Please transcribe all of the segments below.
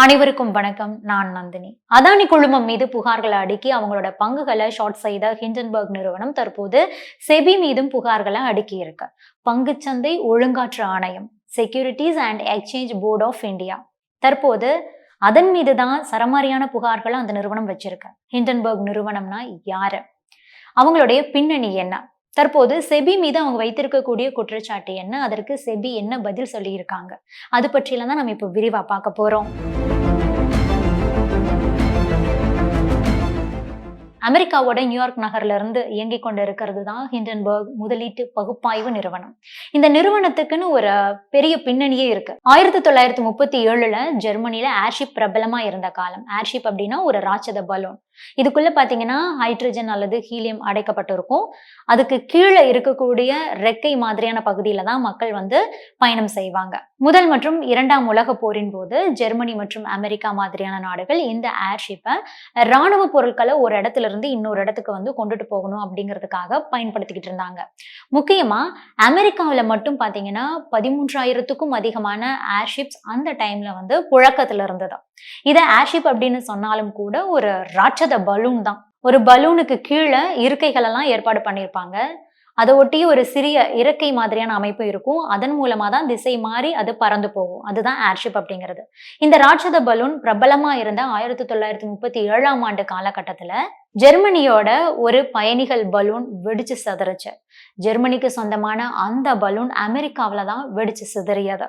அனைவருக்கும் வணக்கம். நான் நந்தினி. அதானி குழுமம் மீது புகார்களை அடுக்கி அவங்களோட பங்குகளை ஷார்ட் செய்த ஹிண்டன்பர்க் நிறுவனம் தற்போது செபி மீதும் புகார்களை அடுக்கி இருக்கு. பங்குச்சந்தை ஒழுங்காற்று ஆணையம் securities and exchange board of India தற்போது அதன் மீது தான் சரமாரியான புகார்களை அந்த நிறுவனம் வச்சிருக்கு. ஹிண்டன்பர்க் நிறுவனம்னா யாரு? அவங்களுடைய பின்னணி என்ன? தற்போது செபி மீது அவங்க வைத்திருக்கக்கூடிய குற்றச்சாட்டு என்ன? அதற்கு செபி என்ன பதில் சொல்லியிருக்காங்க? அது பற்றியெல்லாம் தான் நம்ம இப்போ விரிவாக பார்க்க போகிறோம் அமெரிக்காவோட நியூயார்க் நகர்ல இருந்து இயங்கிக் கொண்டு இருக்கிறது தான் ஹிண்டன்பர்க் முதலீட்டு பகுப்பாய்வு நிறுவனம். இந்த நிறுவனத்துக்குன்னு ஒரு பெரிய பின்னணியே இருக்கு. ஆயிரத்தி தொள்ளாயிரத்தி முப்பத்தி ஏழுல ஜெர்மனில ஏர்ஷிப் பிரபலமா இருந்த காலம். ஏர்ஷிப் அப்படின்னா ஒரு ராட்சத பலூன். இதுக்குள்ள பாத்தீங்கன்னா ஹைட்ரஜன் அல்லது ஹீலியம் அடைக்கப்பட்டிருக்கும். அதுக்கு கீழே இருக்கக்கூடிய ரெக்கை மாதிரியான பகுதியில தான் மக்கள் வந்து பயணம் செய்வாங்க. முதல் மற்றும் இரண்டாம் உலக போரின் போது ஜெர்மனி மற்றும் அமெரிக்கா மாதிரியான நாடுகள் இந்த ஏர்ஷிப்பை ராணுவ பொருட்களை ஒரு இடத்துல இருந்து இன்னொரு இடத்துக்கு வந்து கொண்டுட்டு போகணும் அப்படிங்கிறதுக்காக பயன்படுத்திக்கிட்டு இருந்தாங்க. முக்கியமா அமெரிக்காவில் மட்டும் பார்த்தீங்கன்னா பதிமூன்றாயிரத்துக்கும் அதிகமான ஏர்ஷிப்ஸ் அந்த டைம்ல வந்து புழக்கத்துல இருந்தது. இதை ஏர்ஷிப் அப்படின்னு சொன்னாலும் கூட ஒரு ராட்சத பலூன் தான். ஒரு பலூனுக்கு கீழே இருக்கைகள் எல்லாம் ஏற்பாடு பண்ணியிருப்பாங்க. அதை ஒட்டி ஒரு சிறிய இறக்கை மாதிரியான அமைப்பு இருக்கும். அதன் மூலமா தான் திசை மாறி அது பறந்து போகும். அதுதான் ஏர்ஷிப் அப்படிங்கிறது. இந்த ராட்சத பலூன் பிரபலமா இருந்த ஆயிரத்தி தொள்ளாயிரத்தி முப்பத்தி ஏழாம் ஆண்டு காலகட்டத்துல ஜெர்மனியோட ஒரு பயணிகள் பலூன் வெடிச்சு சிதறிச்சு. ஜெர்மனிக்கு சொந்தமான அந்த பலூன் அமெரிக்காவில தான் வெடிச்சு சிதறியது.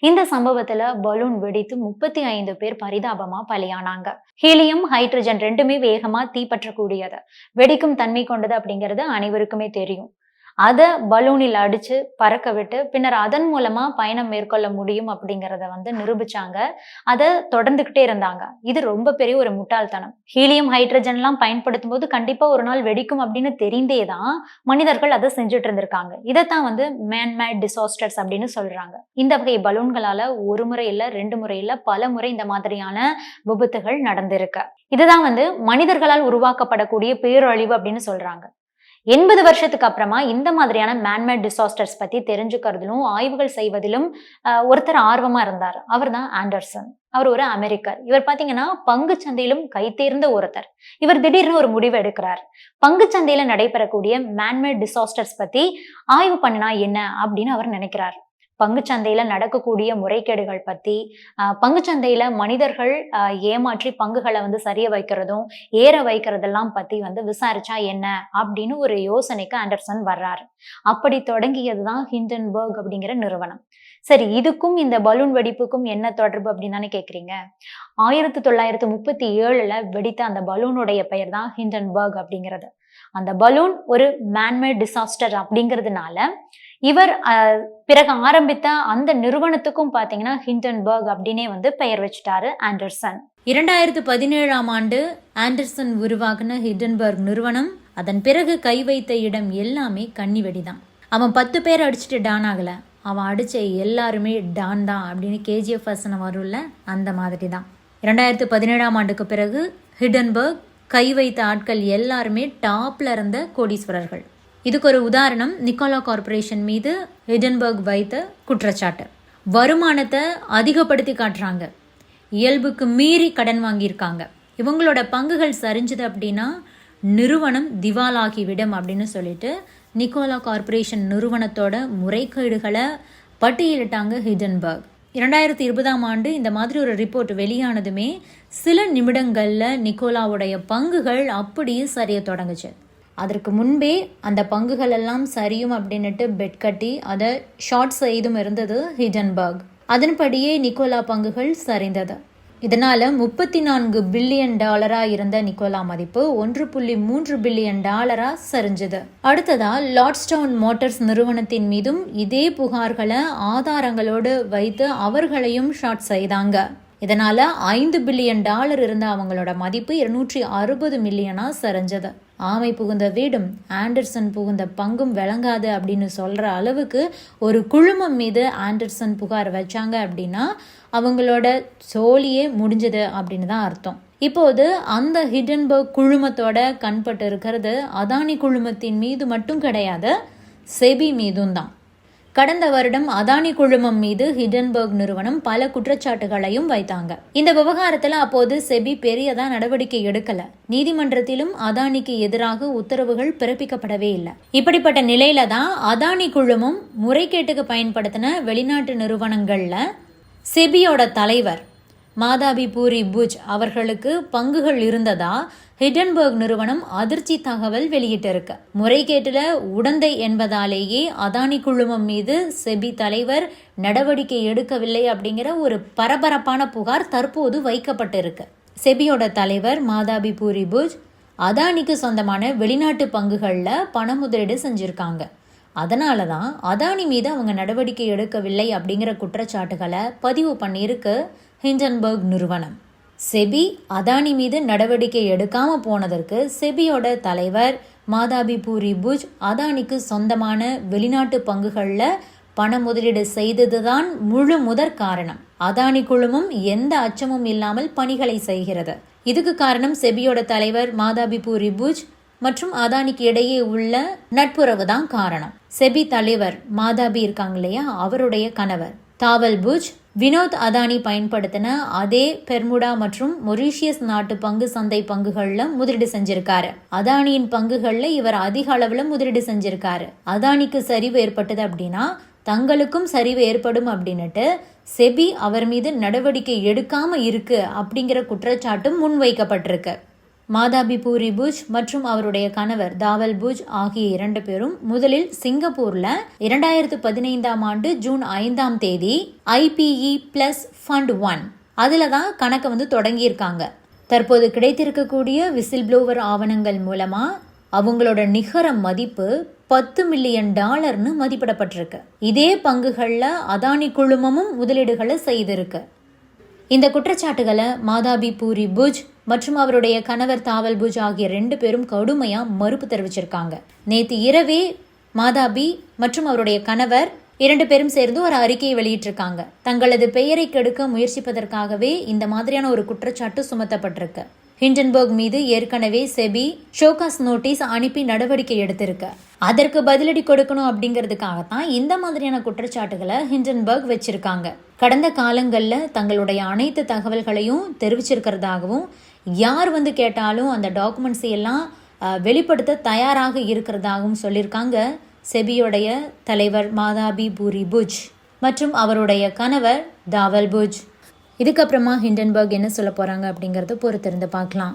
இந்த சம்பவத்துல பலூன் வெடித்து முப்பத்தி ஐந்து பேர் பரிதாபமா பலியானாங்க. ஹீலியம் ஹைட்ரஜன் ரெண்டுமே வேகமா தீப்பற்றக்கூடியது. வெடிக்கும் தன்மை கொண்டது அப்படிங்கிறது அனைவருக்குமே தெரியும். அதை பலூனில் அடித்து பறக்க விட்டு பின்னர் அதன் மூலமாக பயணம் மேற்கொள்ள முடியும் அப்படிங்கிறத வந்து நிரூபித்தாங்க அதை தொடர்ந்துக்கிட்டே இருந்தாங்க. இது ரொம்ப பெரிய ஒரு முட்டாள்தனம். ஹீலியம் ஹைட்ரஜன்லாம் பயன்படுத்தும் போது கண்டிப்பாக ஒரு நாள் வெடிக்கும் அப்படின்னு தெரிந்தே தான் மனிதர்கள் அதை செஞ்சுட்டு இருந்திருக்காங்க. இதைத்தான் வந்து மேன்மேட் டிசாஸ்டர்ஸ் அப்படின்னு சொல்கிறாங்க இந்த வகை பலூன்களால் ஒரு முறை இல்லை ரெண்டு முறை இல்லை பல முறை இந்த மாதிரியான விபத்துகள் நடந்திருக்கு. இதுதான் வந்து மனிதர்களால் உருவாக்கப்படக்கூடிய பேரழிவு அப்படின்னு சொல்றாங்க. எண்பது வருஷத்துக்கு அப்புறமா இந்த மாதிரியான மேன்மேட் டிசாஸ்டர்ஸ் பத்தி தெரிஞ்சுக்கிறதிலும் ஆய்வுகள் செய்வதிலும் ஒருத்தர் ஆர்வமா இருந்தார். அவர் தான் ஆண்டர்சன். அவர் ஒரு அமெரிக்கர். இவர் பாத்தீங்கன்னா பங்கு சந்தையிலும் கைத்தேர்ந்த ஒருத்தர். இவர் திடீர்னு ஒரு முடிவு எடுக்கிறார். பங்கு சந்தையில நடைபெறக்கூடிய மேன்மேட் டிசாஸ்டர்ஸ் பத்தி ஆய்வு பண்ணினா என்ன அப்படின்னு அவர் நினைக்கிறார். பங்குச்சந்தையில் நடக்கக்கூடிய முறைகேடுகள் பத்தி ஆஹ், மனிதர்கள் ஏமாற்றி பங்குகளை வந்து சரிய வைக்கிறதும் ஏற வைக்கிறதெல்லாம் பத்தி வந்து விசாரிச்சா என்ன அப்படின்னு ஒரு யோசனைக்கு ஆண்டர்சன் வர்றாரு. அப்படி தொடங்கியது தான் ஹிண்டன்பர்க் அப்படிங்கிற நிறுவனம். சரி இதுக்கும் இந்த பலூன் வெடிப்புக்கும் என்ன தொடர்பு அப்படின்னு தானே கேட்குறீங்க ஆயிரத்தி தொள்ளாயிரத்தி முப்பத்தி ஏழுல வெடித்த அந்த பலூனுடைய பெயர் தான் ஹிண்டன்பர்க் அப்படிங்கிறது. அந்த பலூன் ஒரு மேன்மேட் டிசாஸ்டர் அப்படிங்கிறதுனால இவர் பிறகு ஆரம்பித்த அந்த நிறுவனத்துக்கும் பார்த்தீங்கன்னா ஹிண்டன்பர்க் அப்படின்னே வந்து பெயர் வச்சுட்டாரு ஆண்டர்சன். இரண்டாயிரத்து பதினேழாம் ஆண்டு ஆண்டர்சன் உருவாக்குன ஹிண்டன்பர்க் நிறுவனம் அதன் பிறகு கை வைத்த இடம் எல்லாமே கன்னி வெடிதான் அவன் பத்து பேர் அடிச்சுட்டு டான் ஆகலை. அவன் அடிச்ச எல்லாருமே டான் தான் அப்படின்னு கேஜிஎஃப் வசனம் வரும்ல அந்த மாதிரி தான் இரண்டாயிரத்து பதினேழாம் ஆண்டுக்கு பிறகு ஹிடன்பர்க் கை வைத்த ஆட்கள் எல்லாருமே டாப்ல இருந்த கோடீஸ்வரர்கள். இதுக்கு ஒரு உதாரணம் நிக்கோலா கார்ப்பரேஷன் மீது ஹிடன்பர்க் வைத்த குற்றச்சாட்டு. வருமானத்தை அதிகப்படுத்தி காட்டுறாங்க. இயல்புக்கு மீறி கடன் வாங்கியிருக்காங்க. இவங்களோட பங்குகள் சரிஞ்சது அப்படின்னா நிறுவனம் திவாலாகிவிடும் அப்படின்னு சொல்லிட்டு நிக்கோலா கார்ப்பரேஷன் நிறுவனத்தோட முறைகேடுகளை பட்டியலிட்டாங்க ஹிடன்பர்க். இரண்டாயிரத்தி இருபதாம் ஆண்டு இந்த மாதிரி ஒரு ரிப்போர்ட் வெளியானதுமே சில நிமிடங்களில் நிக்கோலாவுடைய பங்குகள் அப்படியே சரிய தொடங்குச்சு. அதற்கு முன்பே அந்த பங்குகள் எல்லாம் சரியும் அப்படின்னுட்டு பெட் கட்டி அதை ஷார்ட் செய்தும் இருந்தது ஹிடன்பர்க் அதன்படியே நிக்கோலா பங்குகள் சரிந்தது. இதனால் முப்பத்தி நான்கு பில்லியன் டாலராக இருந்த நிக்கோலா மதிப்பு ஒன்று புள்ளி மூன்று பில்லியன் டாலராக சரிஞ்சது. அடுத்ததா லார்ட்ஸ்டவுன் மோட்டார்ஸ் நிறுவனத்தின் மீதும் இதே புகார்களை ஆதாரங்களோடு வைத்து அவர்களையும் ஷார்ட் செய்தாங்க. இதனால ஐந்து பில்லியன் டாலர் இருந்த அவங்களோட மதிப்பு இருநூற்றி அறுபது மில்லியனாக சரிஞ்சது. ஆமை புகுந்த வீடும் ஆண்டர்சன் புகுந்த பங்கும் விளங்காது அப்படின்னு சொல்கிற அளவுக்கு ஒரு குழுமம் மீது ஆண்டர்சன் புகார் வச்சாங்க அப்படின்னா அவங்களோட சோழியே முடிஞ்சது அப்படின்னு தான் அர்த்தம். இப்போது அந்த ஹிடன்பர்க் குழுமத்தோட கண்பட்டு இருக்கிறது அதானி குழுமத்தின் மீது மட்டும் கிடையாது செபி மீதும் தான். கடந்த வருடம் அதானி குழுமம் மீது ஹிடன்பர்க் நிறுவனம் பல குற்றச்சாட்டுகளையும் வைத்தாங்க. இந்த விவகாரத்துல அப்போது செபி பெரியதா நடவடிக்கை எடுக்கல. நீதிமன்றத்திலும் அதானிக்கு எதிராக உத்தரவுகள் பிறப்பிக்கப்படவே இல்லை. இப்படிப்பட்ட நிலையில தான் அதானி குழுமம் முறைகேட்டுக்கு பயன்படுத்தின வெளிநாட்டு நிறுவனங்கள்ல செபியோட தலைவர் மாதாபி பூரி புஜ் அவர்களுக்கு பங்குகள் இருந்ததா? ஹிடன்பர்க் நிறுவனம் அதிர்ச்சி தகவல் வெளியிட்டிருக்கு. முறைகேட்டில் உடந்தை என்பதாலேயே அதானி குழுமம் மீது செபி தலைவர் நடவடிக்கை எடுக்கவில்லை அப்படிங்கிற ஒரு பரபரப்பான புகார் தற்போது வைக்கப்பட்டிருக்கு. செபியோட தலைவர் மாதாபி பூரி புஜ் அதானிக்கு சொந்தமான வெளிநாட்டு பங்குகளில் பண முதலீடு செஞ்சுருக்காங்க. அதனால தான் அதானி மீது அவங்க நடவடிக்கை எடுக்கவில்லை அப்படிங்கிற குற்றச்சாட்டுகளை பதிவு பண்ணியிருக்கு ஹிண்டன்பர்க் நிறுவனம். செபி அதானி மீது நடவடிக்கை எடுக்காம போனதற்கு செபியோட தலைவர் மாதாபி பூரி புஜ் அதானிக்கு சொந்தமான வெளிநாட்டு பங்குகளில் பண முதலீடு செய்ததுதான் முழு முதற் காரணம். அதானி குழுமம் எந்த அச்சமும் இல்லாமல் பணிகளை செய்கிறது. இதுக்கு காரணம் செபியோட தலைவர் மாதாபி பூரி புஜ் மற்றும் அதானிக்கு இடையே உள்ள நட்புறவு தான் காரணம். செபி தலைவர் மாதாபி இருக்காங்க இல்லையா? அவருடைய கணவர். தாவல் புஜ் வினோத் அதானி பயன்படுத்தின அதே பெர்முடா மற்றும் மொரீஷியஸ் நாட்டு பங்கு சந்தை பங்குகளில் முதலீடு செஞ்சிருக்காரு. அதானியின் பங்குகளில் இவர் அதிக அளவில் முதலீடு செஞ்சிருக்காரு. அதானிக்கு சரிவு ஏற்பட்டது அப்படின்னா தங்களுக்கும் சரிவு ஏற்படும் அப்படின்னுட்டு செபி அவர் மீது நடவடிக்கை எடுக்காம இருக்கு அப்படிங்கிற குற்றச்சாட்டும் முன்வைக்கப்பட்டிருக்கு. மாதாபி பூரி புஜ் மற்றும் அவருடைய கணவர் தாவல் புஜ் ஆகிய இரண்டு பேரும் முதலில் சிங்கப்பூர்ல இரண்டாயிரத்து பதினைந்தாம் ஆண்டு ஜூன் ஐந்தாம் தேதி ஐபிஇ பிளஸ் ஃபண்ட் ஒன் அதுல தான் கணக்கை வந்து தொடங்கியிருக்காங்க. தற்போது கிடைத்திருக்கக்கூடிய விசில் ப்ளோவர் ஆவணங்கள் மூலமா அவங்களோட நிகர மதிப்பு பத்து மில்லியன் டாலர்னு மதிப்பிடப்பட்டிருக்கு. இதே பங்குகளில் அதானி குழுமமும் முதலீடுகளை செய்திருக்கு. இந்த குற்றச்சாட்டுகளை மாதாபி பூரி புஜ் மற்றும் அவருடைய கணவர் தாவல் புஜ் ஆகிய ரெண்டு பேரும் கடுமையாக மறுப்பு தெரிவிச்சிருக்காங்க. நேற்று இரவே மாதாபி மற்றும் அவருடைய கணவர் இரண்டு பேரும் சேர்ந்து ஒரு அறிக்கையை வெளியிட்டிருக்காங்க. தங்களது பெயரை கெடுக்க முயற்சிப்பதற்காகவே இந்த மாதிரியான ஒரு குற்றச்சாட்டு சுமத்தப்பட்டிருக்கு. ஹிண்டன்பர்க் மீது ஏற்கனவே செபி ஷோகாஸ் நோட்டீஸ் அனுப்பி நடவடிக்கை எடுத்திருக்கு. அதற்கு பதிலடி கொடுக்கணும் அப்படிங்கிறதுக்காகத்தான் இந்த மாதிரியான குற்றச்சாட்டுகளை ஹிண்டன்பர்க் வச்சிருக்காங்க. கடந்த காலங்களில் தங்களுடைய அனைத்து தகவல்களையும் தெரிவிச்சிருக்கிறதாகவும் யார் வந்து கேட்டாலும் அந்த டாக்குமெண்ட்ஸை எல்லாம் வெளிப்படுத்த தயாராக இருக்கிறதாகவும் சொல்லியிருக்காங்க செபியோடைய தலைவர் மாதாபி பூரி புஜ் மற்றும் அவருடைய கணவர் தாவல் புஜ். இதுக்கப்புறமா ஹிண்டன்பர்க் என்ன சொல்ல போகிறாங்க அப்படிங்கிறத பொறுத்திருந்து பார்க்கலாம்.